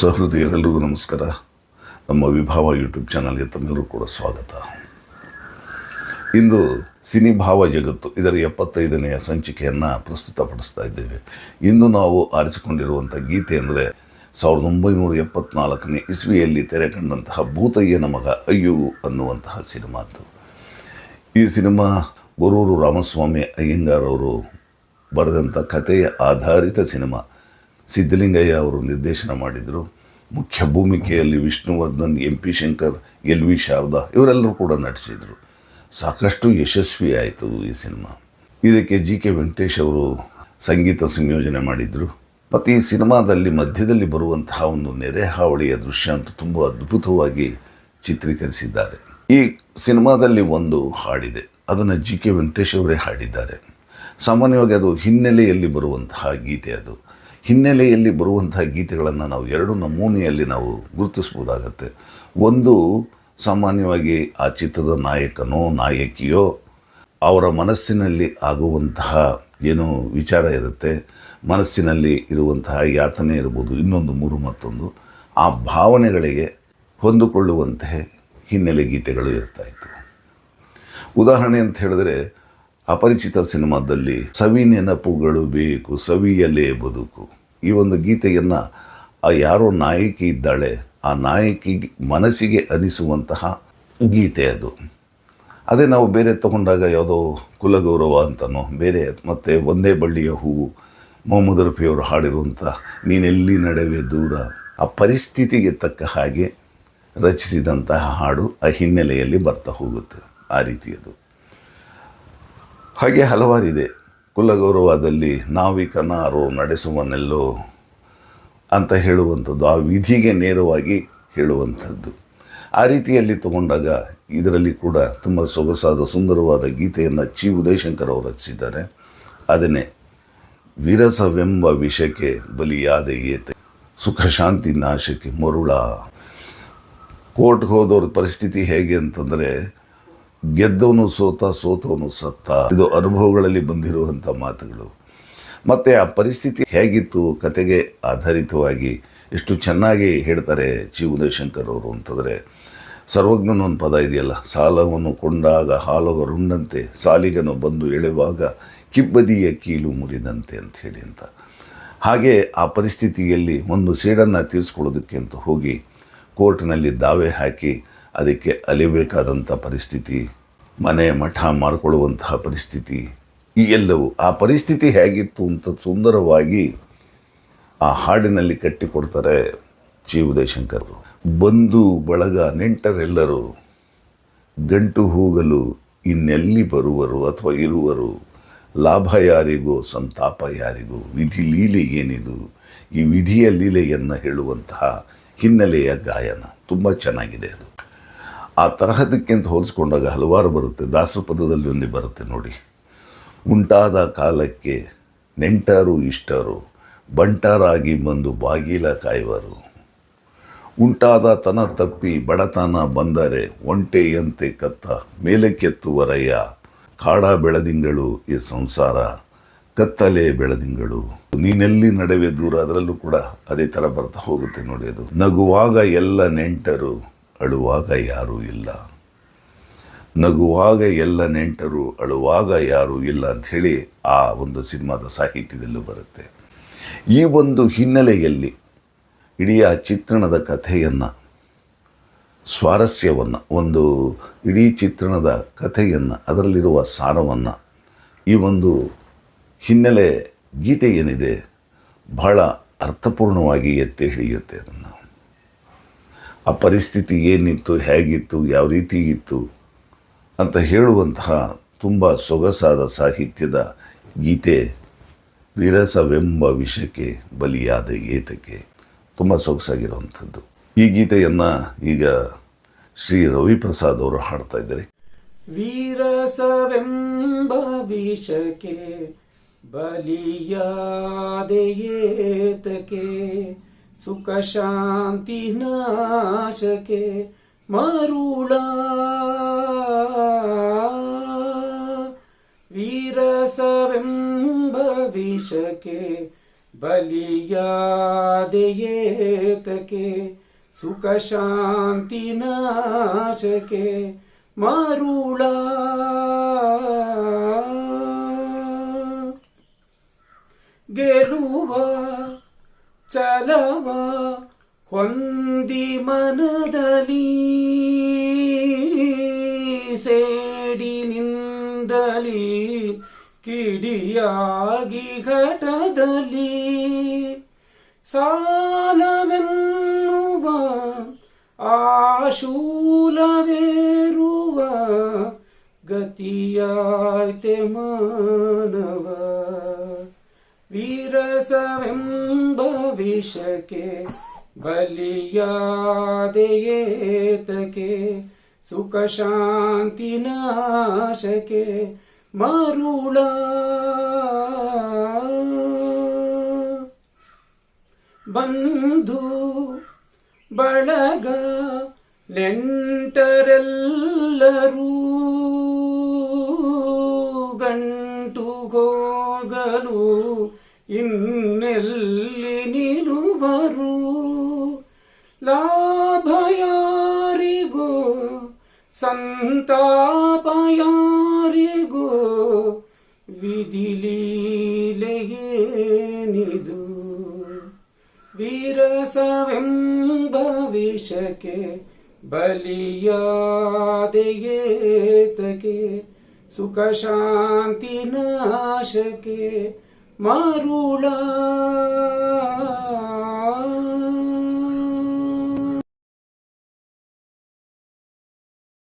ಸಹೃದಯರೆಲ್ಲರಿಗೂ ನಮಸ್ಕಾರ. ನಮ್ಮ ವಿಭಾವ ಯೂಟ್ಯೂಬ್ ಚಾನಲ್ಗೆ ತಮ್ಮೆಲ್ಲರೂ ಕೂಡ ಸ್ವಾಗತ. ಇಂದು ಸಿನಿಭಾವ ಜಗತ್ತು, ಇದರ ಎಪ್ಪತ್ತೈದನೆಯ ಸಂಚಿಕೆಯನ್ನು ಪ್ರಸ್ತುತಪಡಿಸ್ತಾ ಇದ್ದೇವೆ. ಇಂದು ನಾವು ಆರಿಸಿಕೊಂಡಿರುವಂಥ ಗೀತೆ ಅಂದರೆ ಸಾವಿರದ ಒಂಬೈನೂರ ಎಪ್ಪತ್ನಾಲ್ಕನೇ ಇಸ್ವಿಯಲ್ಲಿ ತೆರೆ ಕಂಡಂತಹ ಭೂತಯ್ಯನ ಮಗ ಅಯ್ಯು ಅನ್ನುವಂತಹ ಸಿನಿಮಾದ್ದು. ಈ ಸಿನಿಮಾ ಗೊರೂರು ರಾಮಸ್ವಾಮಿ ಅಯ್ಯಂಗಾರವರು ಬರೆದಂಥ ಕಥೆಯ ಆಧಾರಿತ ಸಿನಿಮಾ. ಸಿದ್ಧಲಿಂಗಯ್ಯ ಅವರು ನಿರ್ದೇಶನ ಮಾಡಿದರು. ಮುಖ್ಯ ಭೂಮಿಕೆಯಲ್ಲಿ Vishnuvardhan, M P Shankar, L V Sharada ಇವರೆಲ್ಲರೂ ಕೂಡ ನಟಿಸಿದರು. ಸಾಕಷ್ಟು ಯಶಸ್ವಿ ಆಯಿತು ಈ ಸಿನಿಮಾ. ಇದಕ್ಕೆ ಜಿ ಕೆ ವೆಂಕಟೇಶ್ ಅವರು ಸಂಗೀತ ಸಂಯೋಜನೆ ಮಾಡಿದರು. ಮತ್ತು ಈ ಸಿನಿಮಾದಲ್ಲಿ ಮಧ್ಯದಲ್ಲಿ ಬರುವಂತಹ ಒಂದು ನೆರೆ ಹಾವಳಿಯ ದೃಶ್ಯ ಅಂತೂ ತುಂಬ ಅದ್ಭುತವಾಗಿ ಚಿತ್ರೀಕರಿಸಿದ್ದಾರೆ. ಈ ಸಿನಿಮಾದಲ್ಲಿ ಒಂದು ಹಾಡಿದೆ. ಅದನ್ನು ಜಿ ಕೆ ವೆಂಕಟೇಶ್ ಅವರೇ ಹಾಡಿದ್ದಾರೆ. ಸಾಮಾನ್ಯವಾಗಿ ಅದು ಹಿನ್ನೆಲೆಯಲ್ಲಿ ಬರುವಂತಹ ಗೀತೆ ಅದು. ಹಿನ್ನೆಲೆಯಲ್ಲಿ ಬರುವಂತಹ ಗೀತೆಗಳನ್ನು ನಾವು ಎರಡು ನಮೂನೆಯಲ್ಲಿ ನಾವು ಗುರುತಿಸ್ಬೋದಾಗತ್ತೆ. ಒಂದು, ಸಾಮಾನ್ಯವಾಗಿ ಆ ಚಿತ್ರದ ನಾಯಕನೋ, ನಾಯಕಿಯೋ, ಅವರ ಮನಸ್ಸಿನಲ್ಲಿ ಆಗುವಂತಹ ಏನು ವಿಚಾರ ಇರುತ್ತೆ, ಮನಸ್ಸಿನಲ್ಲಿ ಇರುವಂತಹ ಯಾತನೆ ಇರ್ಬೋದು, ಇನ್ನೊಂದು, ಮೂರು, ಮತ್ತೊಂದು, ಆ ಭಾವನೆಗಳಿಗೆ ಹೊಂದಿಕೊಳ್ಳುವಂತೆ ಹಿನ್ನೆಲೆ ಗೀತೆಗಳು ಇರ್ತಾಯಿತ್ತು ಉದಾಹರಣೆ ಅಂತ ಹೇಳಿದ್ರೆ ಅಪರಿಚಿತ ಸಿನಿಮಾದಲ್ಲಿ ಸವಿ ನೆನಪುಗಳು ಬೇಕು, ಸವಿಯಲೇ ಬದುಕು. ಈ ಒಂದು ಗೀತೆಯನ್ನು ಆ ಯಾರೋ ನಾಯಕಿ ಇದ್ದಾಳೆ, ಆ ನಾಯಕಿ ಮನಸ್ಸಿಗೆ ಅನಿಸುವಂತಹ ಗೀತೆ ಅದು. ಅದೇ ನಾವು ಬೇರೆ ತಗೊಂಡಾಗ ಯಾವುದೋ ಕುಲಗೌರವ ಅಂತನೋ, ಬೇರೆ ಮತ್ತು ಒಂದೇ ಬಳ್ಳಿಯ ಹೂವು, ಮೊಹಮ್ಮದ್ ರಫಿಯವರು ಹಾಡಿರುವಂಥ ನೀನೆಲ್ಲಿ ನಡೆವೆ ದೂರ, ಆ ಪರಿಸ್ಥಿತಿಗೆ ತಕ್ಕ ಹಾಗೆ ರಚಿಸಿದಂತಹ ಹಾಡು ಆ ಹಿನ್ನೆಲೆಯಲ್ಲಿ ಬರ್ತಾ ಹೋಗುತ್ತೆ. ಆ ರೀತಿಯದು ಹಾಗೆ ಹಲವಾರಿದೆ. ಕುಲಗೌರವದಲ್ಲಿ ನಾವಿಕನಾರು ನಡೆಸುವನೆಲ್ಲೋ ಅಂತ ಹೇಳುವಂಥದ್ದು, ಆ ವಿಧಿಗೆ ನೇರವಾಗಿ ಹೇಳುವಂಥದ್ದು. ಆ ರೀತಿಯಲ್ಲಿ ತಗೊಂಡಾಗ ಇದರಲ್ಲಿ ಕೂಡ ತುಂಬ ಸೊಗಸಾದ, ಸುಂದರವಾದ ಗೀತೆಯನ್ನು ಚಿ. ಉದಯಶಂಕರ್ ಅವರು ರಚಿಸಿದ್ದಾರೆ. ಅದನ್ನೇ ವಿರಸವೆಂಬ ವಿಷಕ್ಕೆ ಬಲಿಯಾದ ಏತೆ, ಸುಖ ಶಾಂತಿ ನಾಶಕ್ಕೆ ಮರುಳ. ಕೋರ್ಟ್ಗೆ ಹೋದವ್ರ ಪರಿಸ್ಥಿತಿ ಹೇಗೆ ಅಂತಂದರೆ ಗೆದ್ದವನು ಸೋತ, ಸೋತವನು ಸತ್ತ. ಇದು ಅನುಭವಗಳಲ್ಲಿ ಬಂದಿರುವಂಥ ಮಾತುಗಳು. ಮತ್ತು ಆ ಪರಿಸ್ಥಿತಿ ಹೇಗಿತ್ತು? ಕತೆಗೆ ಆಧಾರಿತವಾಗಿ ಎಷ್ಟು ಚೆನ್ನಾಗಿ ಹೇಳ್ತಾರೆ ಚಿ ಉದಯಶಂಕರ್ ಅವರು ಅಂತಂದರೆ, ಸರ್ವಜ್ಞನ ಒಂದು ಪದ ಇದೆಯಲ್ಲ, ಸಾಲವನ್ನು ಕೊಂಡಾಗ ಹಾಲವರುಂಡಂತೆ ಸಾಲಿಗನು ಬಂದು ಎಳೆವಾಗ ಕಿಬ್ಬದಿಯ ಕೀಲು ಮುರಿದಂತೆ ಅಂತ ಹೇಳಿ ಅಂತ. ಹಾಗೆ ಆ ಪರಿಸ್ಥಿತಿಯಲ್ಲಿ ಒಂದು ಸೇಡನ್ನು ತೀರಿಸ್ಕೊಳ್ಳೋದಕ್ಕೆ ಅಂತ ಹೋಗಿ ಕೋರ್ಟ್ನಲ್ಲಿ ದಾವೆ ಹಾಕಿ ಅದಕ್ಕೆ ಅಲಿಬೇಕಾದಂಥ ಪರಿಸ್ಥಿತಿ, ಮನೆ ಮಠ ಮಾರ್ಕೊಳ್ಳುವಂತಹ ಪರಿಸ್ಥಿತಿ, ಈ ಎಲ್ಲವೂ ಆ ಪರಿಸ್ಥಿತಿ ಹೇಗಿತ್ತು ಅಂತ ಸುಂದರವಾಗಿ ಆ ಹಾಡಿನಲ್ಲಿ ಕಟ್ಟಿಕೊಡ್ತಾರೆ ಜಿ. ಉದಯಶಂಕರ್ ಬಂಧು, ಬಳಗ, ನೆಂಟರೆಲ್ಲರೂ ಗಂಟು ಹೋಗಲು ಇನ್ನೆಲ್ಲಿ ಬರುವರು ಅಥವಾ ಇರುವರು? ಲಾಭ ಯಾರಿಗೋ, ಸಂತಾಪ ಯಾರಿಗೋ? ವಿಧಿ ಲೀಲೆ ಏನಿದು? ಈ ವಿಧಿಯ ಲೀಲೆಯನ್ನು ಹೇಳುವಂತಹ ಹಿನ್ನೆಲೆಯ ಗಾಯನ. ತುಂಬ ಚೆನ್ನಾಗಿದೆ ಅದು. ಆ ತರಹದಕ್ಕೆ ಅಂತ ಹೋಲಿಸ್ಕೊಂಡಾಗ ಹಲವಾರು ಬರುತ್ತೆ. ದಾಸರ ಪದದಲ್ಲಿ ಒಂದು ಬರುತ್ತೆ ನೋಡಿ. ಉಂಟಾದ ಕಾಲಕ್ಕೆ ನೆಂಟರು, ಇಷ್ಟರು, ಬಂಟರಾಗಿ ಬಂದು ಬಾಗಿಲ ಕಾಯುವರು. ಉಂಟಾದ ತನ ತಪ್ಪಿ ಬಡತನ ಬಂದರೆ ಒಂಟೆಯಂತೆ ಕತ್ತ ಮೇಲಕ್ಕೆತ್ತುವರಯ್ಯ ಕಾಡ ಬೆಳದಿಂಗಳು ಈ ಸಂಸಾರ, ಕತ್ತಲೆ ಬೆಳದಿಂಗಳು. ನೀನೆಲ್ಲಿ ನಡುವೆ ದೂರ ಅದರಲ್ಲೂ ಕೂಡ ಅದೇ ಥರ ಬರ್ತಾ ಹೋಗುತ್ತೆ ನೋಡಿ ಅದು. ನಗುವಾಗ ಎಲ್ಲ ನೆಂಟರು ಅಳುವಾಗ ಯಾರೂ ಇಲ್ಲ. ನಗುವಾಗ ಎಲ್ಲ ನೆಂಟರು ಅಳುವಾಗ ಯಾರೂ ಇಲ್ಲ ಅಂಥೇಳಿ ಆ ಒಂದು ಸಿನಿಮಾದ ಸಾಹಿತ್ಯದಲ್ಲೂ ಬರುತ್ತೆ. ಈ ಒಂದು ಹಿನ್ನೆಲೆಯಲ್ಲಿ ಇಡೀ ಆ ಚಿತ್ರಣದ ಕಥೆಯನ್ನು, ಸ್ವಾರಸ್ಯವನ್ನು, ಒಂದು ಇಡೀ ಚಿತ್ರಣದ ಕಥೆಯನ್ನು, ಅದರಲ್ಲಿರುವ ಸಾರವನ್ನು ಈ ಒಂದು ಹಿನ್ನೆಲೆ ಗೀತೆ ಏನಿದೆ, ಬಹಳ ಅರ್ಥಪೂರ್ಣವಾಗಿ ಎತ್ತಿ ಹಿಡಿಯುತ್ತೆ ಅದನ್ನು. ಆ ಪರಿಸ್ಥಿತಿ ಏನಿತ್ತು, ಹೇಗಿತ್ತು, ಯಾವ ರೀತಿ ಇತ್ತು ಅಂತ ಹೇಳುವಂತಹ ತುಂಬ ಸೊಗಸಾದ ಸಾಹಿತ್ಯದ ಗೀತೆ ವಿರಸವೆಂಬ ವಿಷಕ್ಕೆ ಬಲಿಯಾದ ಏತಕ್ಕೆ ತುಂಬ ಸೊಗಸಾಗಿರುವಂಥದ್ದು. ಈ ಗೀತೆಯನ್ನು ಈಗ ಶ್ರೀ ರವಿಪ್ರಸಾದ್ ಅವರು ಹಾಡ್ತಾ ಇದ್ದಾರೆ. ವೀರಸವೆಂಬ ವಿಷಕ್ಕೆ ಬಲಿಯಾದೆಯೇತಕೆ ಸುಖ ಶಾಂತಿ ನಾಶಕ್ಕೆ ಮರುಳ ವೀರಸವೆಂಬ ವಿಷಕ್ಕೆ ಬಲಿಯಾದೆಯೇತಕೆ ಸುಖ ಶಾಂತಿ ನಾಶಕೆ ಮರುಳ ಚಲವ ಹೊಂದಿ ಮನದಲ್ಲಿ ಸೇಡಿನಿಂದಲಿ ಕಿಡಿಯಾಗಿ ಘಟದಲ್ಲಿ ಸಾಲವೆನ್ನುವ ಆಶೂಲವೇರುವ ಗತಿಯಾಯ್ತೆ ಮಾನವ. ವೀರಸವೆಂಬ ವಿಷಕ್ಕೆ ಬಲಿಯಾದೆಯೇತಕೆ ಸುಖ ಶಾಂತಿ ನಾಶಕೆ ಮರುಳ. ಬಂಧು ಬಳಗ ನೆಂಟರೆಲ್ಲರೂ ಇನ್ನೆಲ್ಲಿ ನಿಲುವರು ಲಾಭಯಾರಿಗೋ ಸಂತಾಪಯಾರಿಗೋ ವಿಧಿಲೀಲೆಯೇನಿದು ವೀರಸವೆಂಬ ವಿಷಕ್ಕೆ ಬಲಿಯಾದೆಯೇತಕೆ ಸುಖ ಶಾಂತಿ ನಾಶಕೆ ಮರುಳ